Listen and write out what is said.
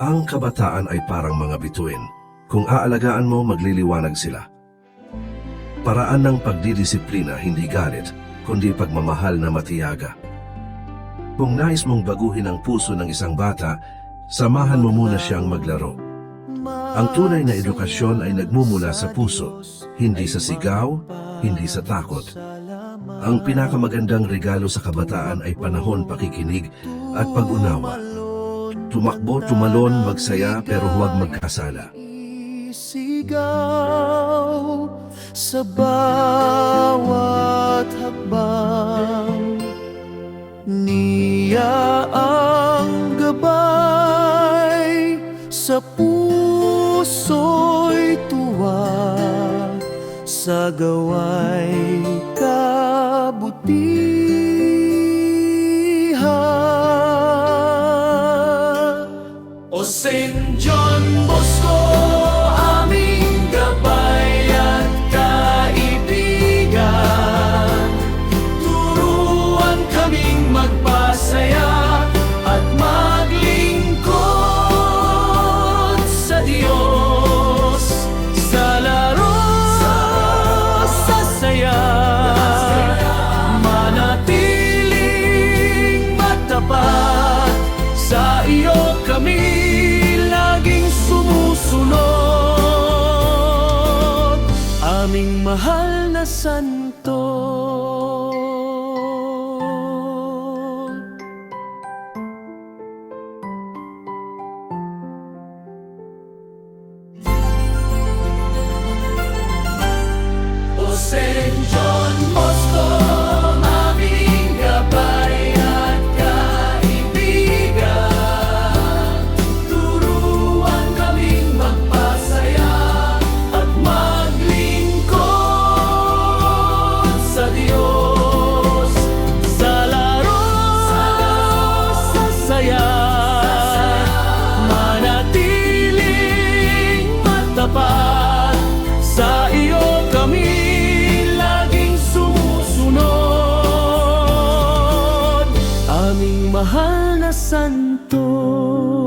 Ang kabataan ay parang mga bituin. Kung aalagaan mo, magliliwanag sila. Paraan ng pagdidisiplina, hindi galit, kundi pagmamahal na matiyaga. Kung nais mong baguhin ang puso ng isang bata, samahan mo muna siyang maglaro. Ang tunay na edukasyon ay nagmumula sa puso, hindi sa sigaw, hindi sa takot. Ang pinakamagandang regalo sa kabataan ay panahon pakikinig at pag-unawa. Tumakbo, tumalon, magsaya pero huwag magkasala. Sigaw sa bawat hakbang Niya ang gabay sa puso'y tuwa Sa gaway o St. John Bosco, Aming mahal na santo mahal na santo.